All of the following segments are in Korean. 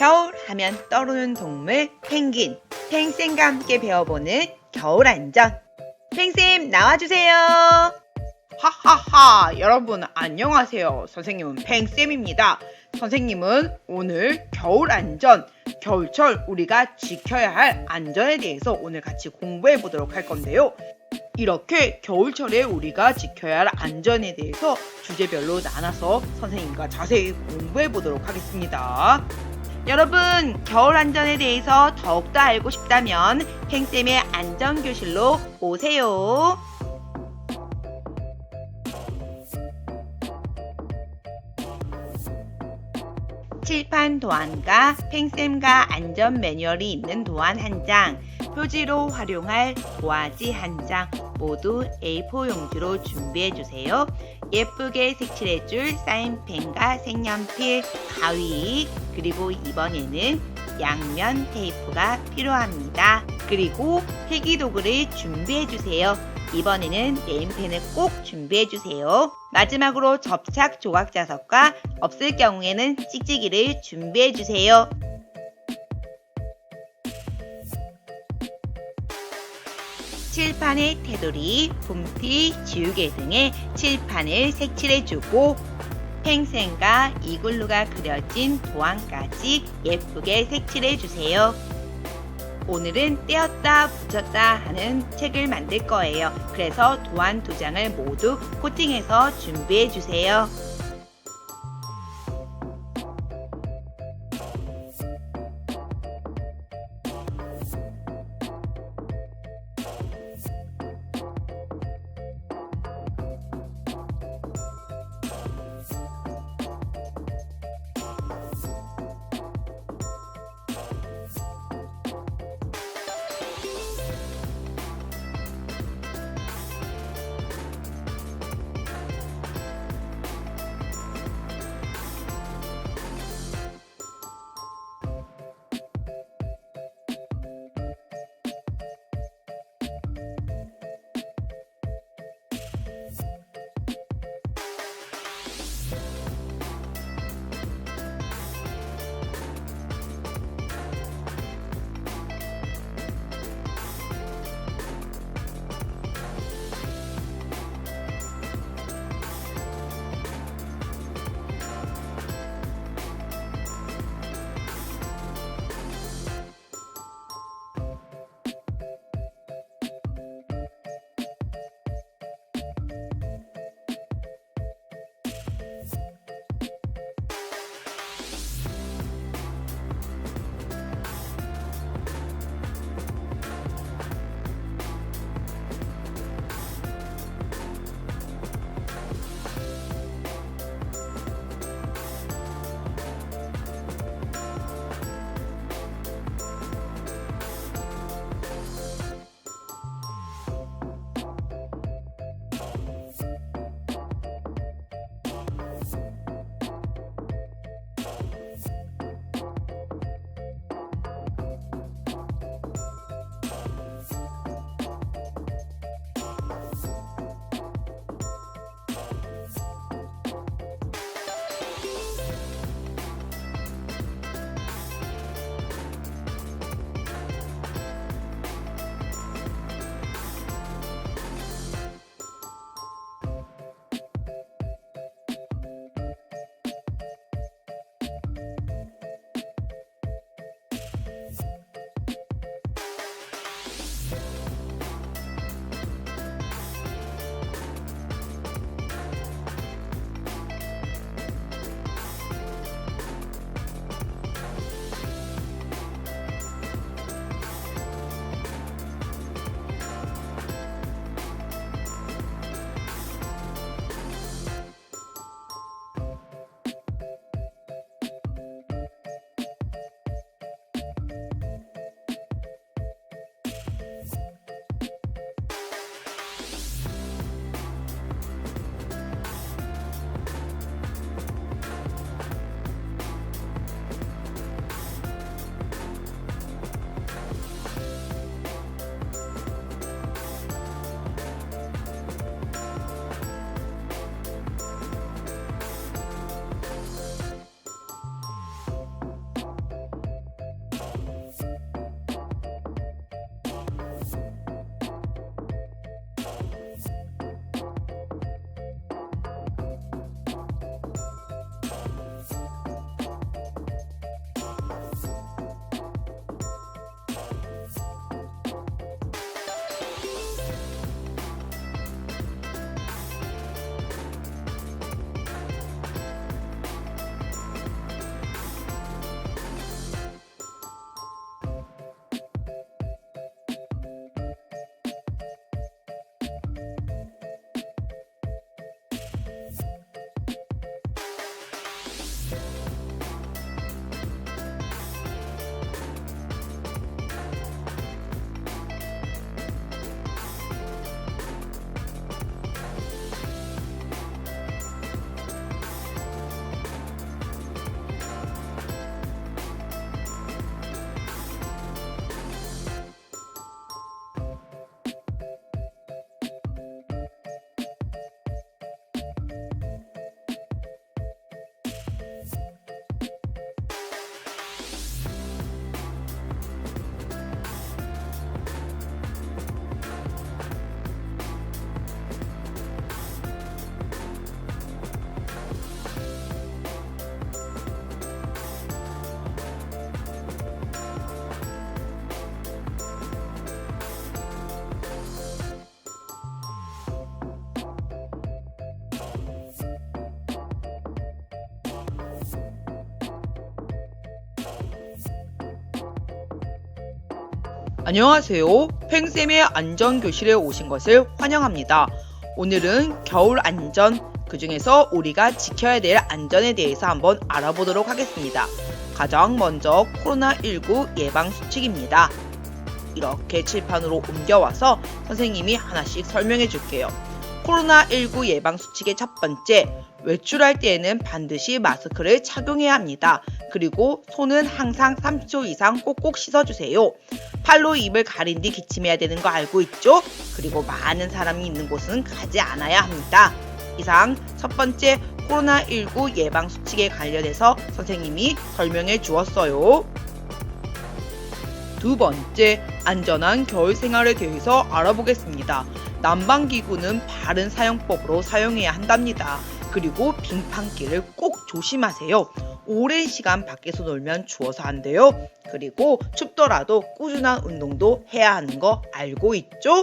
겨울 하면 떠오르는 동물 펭귄. 펭쌤과 함께 배워보는 겨울 안전. 펭쌤 나와주세요. 하하하 여러분 안녕하세요. 선생님은 펭쌤입니다. 선생님은 오늘 겨울 안전, 겨울철 우리가 지켜야 할 안전에 대해서 오늘 같이 공부해 보도록 할 건데요. 이렇게 겨울철에 우리가 지켜야 할 안전에 대해서 주제별로 나눠서 선생님과 자세히 공부해 보도록 하겠습니다. 여러분, 겨울 안전에 대해서 더욱더 알고 싶다면 팽쌤의 안전교실로 오세요. 칠판 도안과 팽쌤과 안전 매뉴얼이 있는 도안 한 장, 표지로 활용할 도화지 한 장 모두 A4 용지로 준비해 주세요. 예쁘게 색칠해 줄 사인펜과 색연필, 가위, 그리고 이번에는 양면 테이프가 필요합니다. 그리고 필기도구를 준비해 주세요. 이번에는 네임펜을 꼭 준비해 주세요. 마지막으로 접착 조각 자석과 없을 경우에는 찍찍이를 준비해 주세요. 칠판의 테두리, 붐피, 지우개 등의 칠판을 색칠해주고 팽생과 이글루가 그려진 도안까지 예쁘게 색칠해주세요. 오늘은 떼었다 붙였다 하는 책을 만들 거예요. 그래서 도안 두 장을 모두 코팅해서 준비해 주세요. 안녕하세요. 팽쌤의 안전교실에 오신 것을 환영합니다. 오늘은 겨울 안전, 그 중에서 우리가 지켜야 될 안전에 대해서 한번 알아보도록 하겠습니다. 가장 먼저 코로나19 예방수칙입니다. 이렇게 칠판으로 옮겨와서 선생님이 하나씩 설명해 줄게요. 코로나19 예방수칙의 첫 번째, 외출할 때에는 반드시 마스크를 착용해야 합니다. 그리고 손은 항상 30초 이상 꼭꼭 씻어주세요. 팔로 입을 가린 뒤 기침해야 되는 거 알고 있죠? 그리고 많은 사람이 있는 곳은 가지 않아야 합니다. 이상 첫 번째 코로나19 예방 수칙에 관련해서 선생님이 설명해 주었어요. 두 번째, 안전한 겨울 생활에 대해서 알아보겠습니다. 난방기구는 바른 사용법으로 사용해야 한답니다. 그리고 빙판길을 꼭 조심하세요. 오랜 시간 밖에서 놀면 추워서 안 돼요. 그리고 춥더라도 꾸준한 운동도 해야 하는 거 알고 있죠?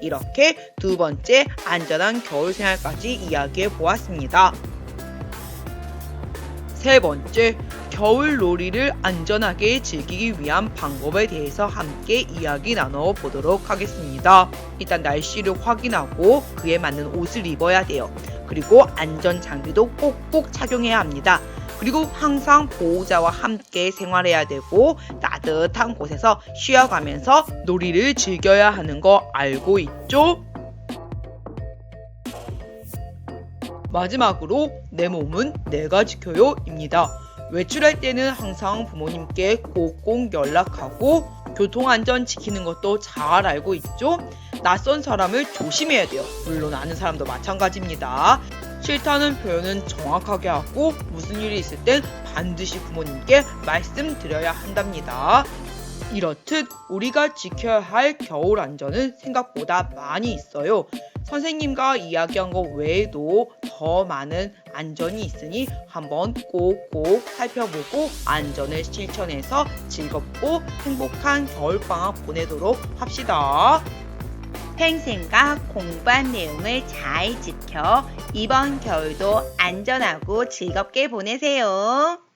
이렇게 두 번째 안전한 겨울 생활까지 이야기해 보았습니다. 세 번째, 겨울 놀이를 안전하게 즐기기 위한 방법에 대해서 함께 이야기 나눠 보도록 하겠습니다. 일단 날씨를 확인하고 그에 맞는 옷을 입어야 돼요. 그리고 안전 장비도 꼭꼭 착용해야 합니다. 그리고 항상 보호자와 함께 생활해야 되고 따뜻한 곳에서 쉬어가면서 놀이를 즐겨야 하는 거 알고 있죠? 마지막으로 내 몸은 내가 지켜요 입니다. 외출할 때는 항상 부모님께 꼭꼭 연락하고 교통안전 지키는 것도 잘 알고 있죠? 낯선 사람을 조심해야 돼요. 물론 아는 사람도 마찬가지입니다. 싫다는 표현은 정확하게 하고 무슨 일이 있을 땐 반드시 부모님께 말씀드려야 한답니다. 이렇듯 우리가 지켜야 할 겨울 안전은 생각보다 많이 있어요. 선생님과 이야기한 것 외에도 더 많은 안전이 있으니 한번 꼭꼭 살펴보고 안전을 실천해서 즐겁고 행복한 겨울방학 보내도록 합시다. 팽생과 공부한 내용을 잘 지켜 이번 겨울도 안전하고 즐겁게 보내세요.